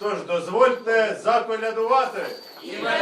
Тож дозвольте заколядувати. Світла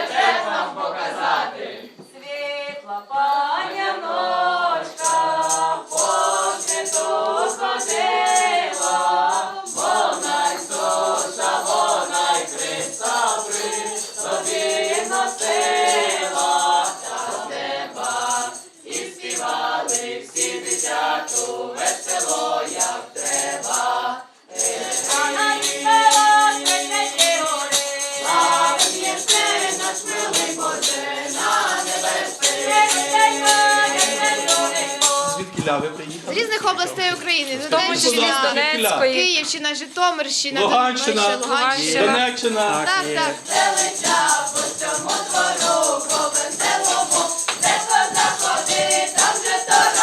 Звідки ви приїхали? З різних областей України, з тому числі з Донеччина, Донецької. Київщина, Житомирщина, Луганщина, Луганщина. Донеччина. Так, так. Велича по цьому двору, по веселому, де хто заходить, там же то.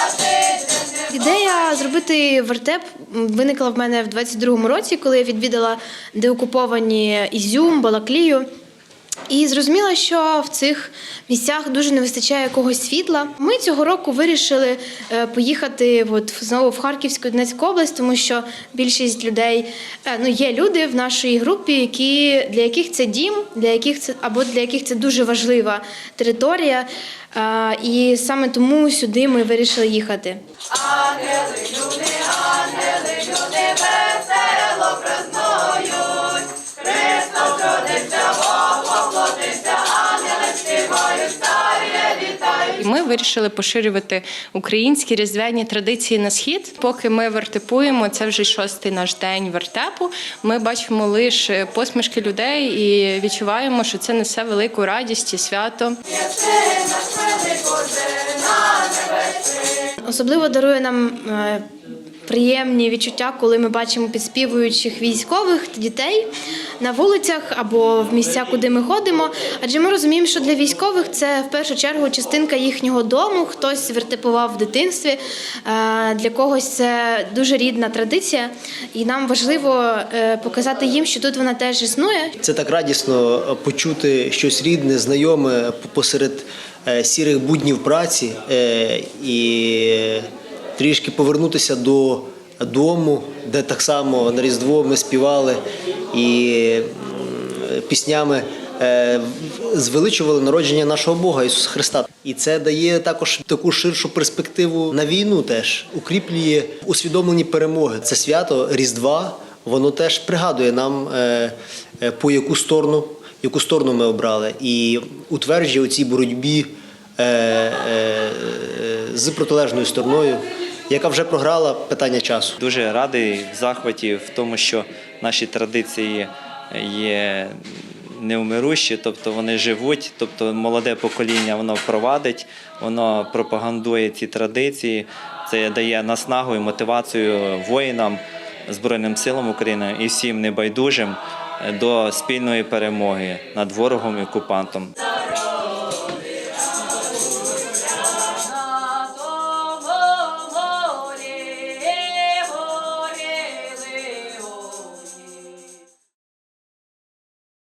Ідея зробити вертеп виникла в мене в 22-му році, коли я відвідала деокуповані Ізюм, Балаклію. І зрозуміла, що в цих місцях дуже не вистачає якогось світла. Ми цього року вирішили е, поїхати от знову в Харківську Донецьку область, тому що більшість людей е, ну є люди в нашій групі, які для яких це дім, для яких це або для яких це дуже важлива територія. Е, І саме тому сюди ми вирішили їхати. Ангели, люди, Ми вирішили поширювати українські різдвяні традиції на схід. Поки ми вертепуємо, це вже шостий наш день вертепу. Ми бачимо лише посмішки людей і відчуваємо, що це несе велику радість і свято. Особливо дарує нам е, приємні відчуття, коли ми бачимо підспівуючих військових та дітей на вулицях або в місця, куди ми ходимо. Адже ми розуміємо, що для військових це в першу чергу частинка їхнього дому. Хтось вертепував в дитинстві. е, Для когось це дуже рідна традиція, і нам важливо е, показати їм, що тут вона теж існує, Це так радісно почути щось рідне, знайоме посеред е, сірих буднів праці і трішки повернутися до дому, де так само на Різдво ми співали і піснями е, звеличували народження нашого Бога Ісуса Христа. І це дає також таку ширшу перспективу на війну, теж укріплює усвідомлені перемоги. Це свято Різдва. Воно теж пригадує нам, е, е, по яку сторону, яку сторону ми обрали, і утверджує у цій боротьбі з протилежною стороною, яка вже програла питання часу. Дуже радий в захваті в тому, що наші традиції є неумирущі, тобто вони живуть, тобто молоде покоління воно провадить, воно пропагандує ці традиції. Це дає наснагу і мотивацію воїнам, Збройним силам України і всім небайдужим до спільної перемоги над ворогом і окупантом.